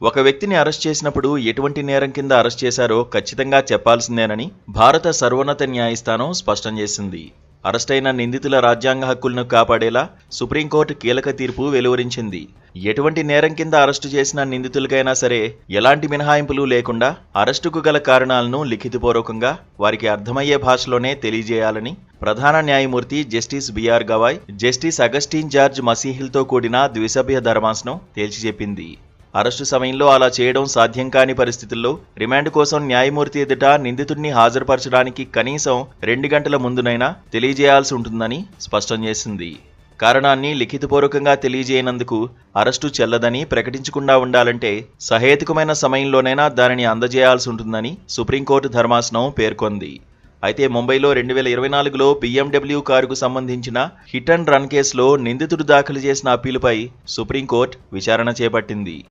ఒక వ్యక్తిని అరెస్ట్ చేసినప్పుడు ఎటువంటి నేరం కింద అరెస్ట్ చేశారో ఖచ్చితంగా చెప్పాల్సిందేనని భారత సర్వోన్నత న్యాయస్థానం స్పష్టం చేసింది. అరెస్ట్ అయిన నిందితుల రాజ్యాంగ హక్కులను కాపాడేలా సుప్రీంకోర్టు కీలక తీర్పు వెలువరించింది. ఎటువంటి నేరం కింద అరెస్టు చేసిన నిందితులకైనా సరే ఎలాంటి మినహాయింపులు లేకుండా అరెస్టుకు గల కారణాలను లిఖితపూర్వకంగా వారికి అర్థమయ్యే భాషలోనే తెలియజేయాలని ప్రధాన న్యాయమూర్తి Justice BR Gavai Justice Augustine George మసీహిల్తో కూడిన ద్విసభ్య ధర్మాసనం తేల్చి చెప్పింది అరెస్టు సమయంలో అలా చేయడం సాధ్యం కాని పరిస్థితుల్లో రిమాండ్ కోసం న్యాయమూర్తి ఎదుట నిందితుడిని హాజరుపరచడానికి కనీసం రెండు గంటల ముందునైనా తెలియజేయాల్సి ఉంటుందని స్పష్టం చేసింది. కారణాన్ని లిఖితపూర్వకంగా తెలియజేయనందుకు అరెస్టు చెల్లదని ప్రకటించకుండా ఉండాలంటే సహేతుకమైన సమయంలోనైనా దానిని అందజేయాల్సి ఉంటుందని సుప్రీంకోర్టు ధర్మాసనం పేర్కొంది. అయితే ముంబైలో రెండు వేల ఇరవై నాలుగులో BMW కారుకు సంబంధించిన హిట్ అండ్ రన్ కేసులో నిందితుడు దాఖలు చేసిన అప్పీలుపై సుప్రీంకోర్టు విచారణ చేపట్టింది.